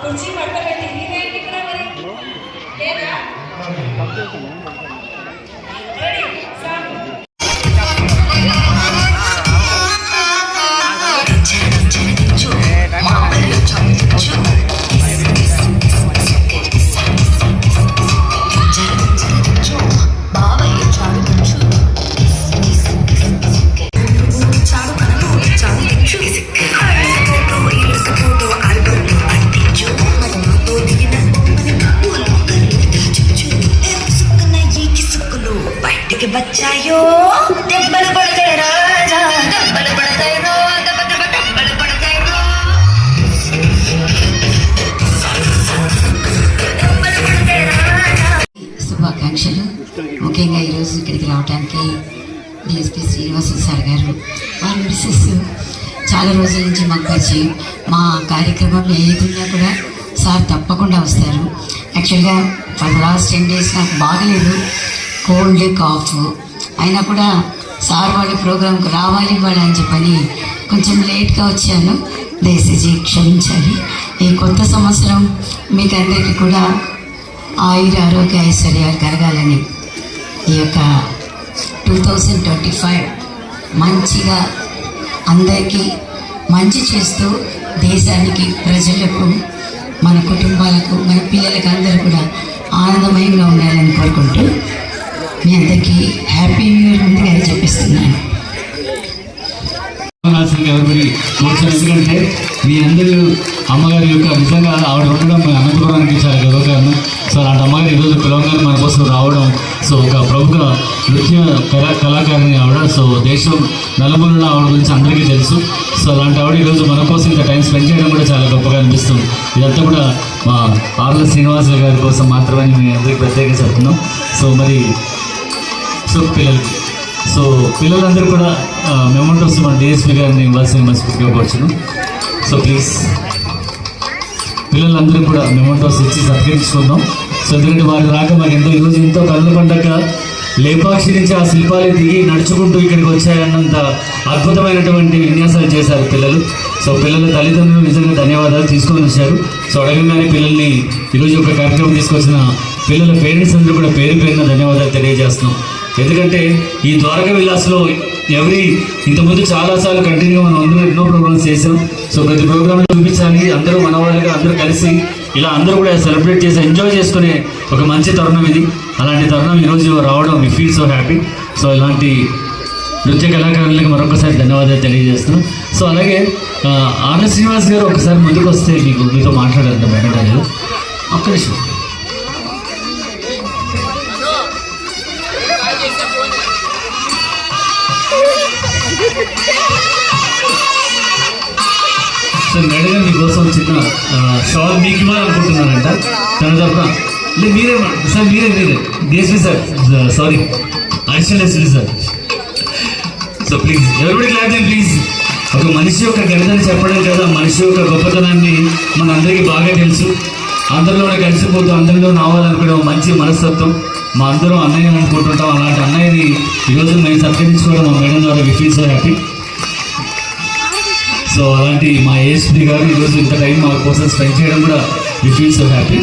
కుర్చీ పట్టబెట్టి ఇదేంటి ఇక్కడ మరి? లేదా? శుభాకాంక్షలు. ముఖ్యంగా ఈరోజు ఇక్కడికి రావడానికి డిఎస్పీ శ్రీనివాస సార్ గారు వారి మిస్సెస్ చాలా రోజుల నుంచి మాకు పరిచయం. మా కార్యక్రమంలో ఏదున్నా కూడా సార్ తప్పకుండా వస్తారు. యాక్చువల్గా ఫర్ లాస్ట్ టెన్ డేస్ నాకు బాగలేదు. కోల్డ్ కాఫ్ అయినా కూడా సార్ వాళ్ళ ప్రోగ్రాంకి రావాలి ఇవ్వాలి అని చెప్పని కొంచెం లేట్గా వచ్చాను. దయచేసి క్షమించాలి ఈ కొత్త సంవత్సరం మీకు అందరికీ కూడా ఆయుర ఆరోగ్య ఐశ్వర్యాలు కలగాలని ఈ యొక్క టూ థౌజండ్ ట్వంటీ ఫైవ్ మంచిగా అందరికీ మంచి చేస్తూ దేశానికి ప్రజలకు మన కుటుంబాలకు మన పిల్లలకు అందరూ కూడా ఆనందమయంగా ఉండాలని కోరుకుంటూ మీ అందరికీ హ్యాపీ న్యూ ఇయర్ ముందుగా చూపిస్తున్నాను. ఎందుకంటే మీ అందరూ అమ్మగారి యొక్క నిజంగా ఆవిడ ఉండడం మన అనంతపురానికి చాలా గర్వకారణం. సో అలాంటి అమ్మగారు ఈరోజు పిలవగానే మన కోసం రావడం సో ఒక ప్రముఖ నృత్య కళా కళాకారిణి ఆవిడ సో దేశం నలుమూలలో ఆవిడ గురించి అందరికీ తెలుసు. సో అలాంటి ఆవిడ ఈరోజు మన కోసం ఇంత టైం స్పెండ్ చేయడం కూడా చాలా గొప్పగా అనిపిస్తుంది. ఇదంతా కూడా మా ఆర్ల శ్రీనివాస గారి కోసం మాత్రమే మేము అందరికీ ప్రత్యేకంగా చెప్తున్నాం. సో మరి సో పిల్లలకి సో పిల్లలందరూ కూడా మెమెంటోస్ మన డిఎస్పీ గారిని ఇవ్వాల్సిన మనస్ఫూర్తిగా కోరుచును సో ప్లీజ్ పిల్లలందరూ కూడా మెమెంటోస్ ఇచ్చి సత్కరించుకుందాం. సో ఎందుకంటే వారి రాక మాకు ఎంతో ఈరోజు ఎంతో కళ్ళ పండగ లేపాక్షి నుంచి ఆ శిల్పాలు దిగి నడుచుకుంటూ ఇక్కడికి వచ్చాయన్నంత అద్భుతమైనటువంటి విన్యాసాలు చేశారు పిల్లలు. సో పిల్లల తల్లిదండ్రులు నిజంగా ధన్యవాదాలు తీసుకొని వచ్చారు. సో అడగంగానే పిల్లల్ని ఈరోజు ఒక కార్యక్రమం తీసుకొచ్చిన పిల్లల పేరెంట్స్ అందరూ కూడా పేరు పేరున ధన్యవాదాలు తెలియజేస్తున్నాం. ఎందుకంటే ఈ ద్వారక విలాస్లో ఎవరీ ఇంతకుముందు చాలాసార్లు కంటిన్యూ మనం అందరూ ఎన్నో ప్రోగ్రామ్స్ చేసాం సో ప్రతి ప్రోగ్రాంలో చూపించాలి అందరూ మనవాళ్ళుగా అందరూ కలిసి ఇలా అందరూ కూడా సెలబ్రేట్ చేసి ఎంజాయ్ చేసుకునే ఒక మంచి తరుణం ఇది. అలాంటి తరుణం ఈరోజు రావడం మీ ఫీల్ సో హ్యాపీ సో ఇలాంటి నృత్య కళాకారులకు మరొకసారి ధన్యవాదాలు తెలియజేస్తున్నాం. సో అలాగే ఆ, ఆర్ శ్రీనివాస్ గారు ఒకసారి ముందుకు వస్తే మీకు మీతో మాట్లాడారంట మేడం గారు. ఒక్క నిమిషం. సో మేడం గారు మీకోసం చిన్న షాల్ మీకు ఇవ్వాలనుకుంటున్నారంట తన తరఫున లేదు మీరే సార్ మీరే మీరే. DSP sir sorry. Additional SP sir. So please everybody clap please ఒక మనిషి యొక్క గణితాన్ని చెప్పడం కదా మనిషి యొక్క గొప్పతనాన్ని మనందరికీ బాగా తెలుసు. అందరిలోనే కలిసిపోతూ అందరిలో రావాలనుకునే మంచి మనస్తత్వం మా అందరం అన్నయ్య అనుకుంటుంటాం. అలాంటి అన్నయ్యని ఈరోజు మేము సత్కరించుకోవడం మా మేడం ద్వారా we feel so happy so అలాంటి మా ఏఎస్పీ గారు ఈరోజు ఇంత టైం మా కోసం స్పెండ్ చేయడం కూడా వి ఫీల్ సో హ్యాపీ